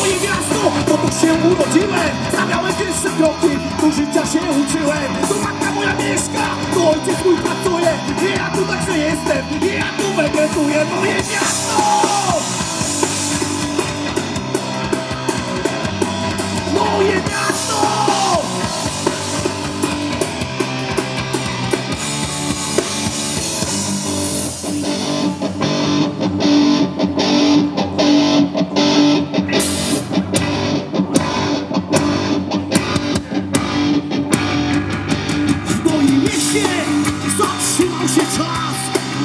moje miasto, bo tu się urodziłem. Stawiałem pierwsze kroki, do życia się uczyłem. Tu matka moja mieszka, tu ojciec mój pracuje. I ja tu także jestem, i ja tu wegetuję Moje miasto! Mieście zatrzymał się czas.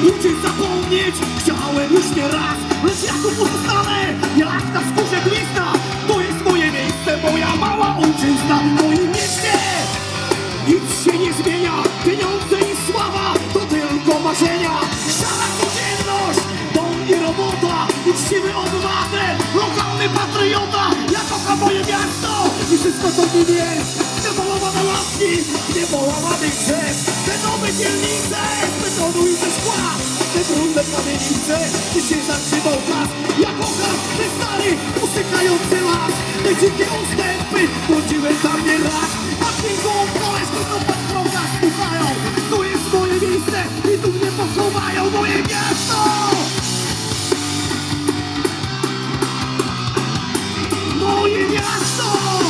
Ludzie zapomnieć chciałem już nie raz. Lecz ja tu pozostanę jak na skórze glista To jest moje miejsce, moja mała ojczyzna W moim mieście. Nic się nie zmienia Pieniądze i sława to tylko marzenia. Szara codzienność, dom i robota Uczciwy obywatel, lokalny patriota. Ja kocham moje miasto i wszystko co w nim jest Niepołamane łapki, niepołamany drzew trąbek na mielicy Ty się zatrzymał czas. Jak obraz te stary Usykający las. Te dzikie ustępy Chodziłem tam nie raz A piękną koleś Tylko pod krąga stukają To tak jest moje miejsce I tu mnie pochowają Moje miasto. Moje miasto!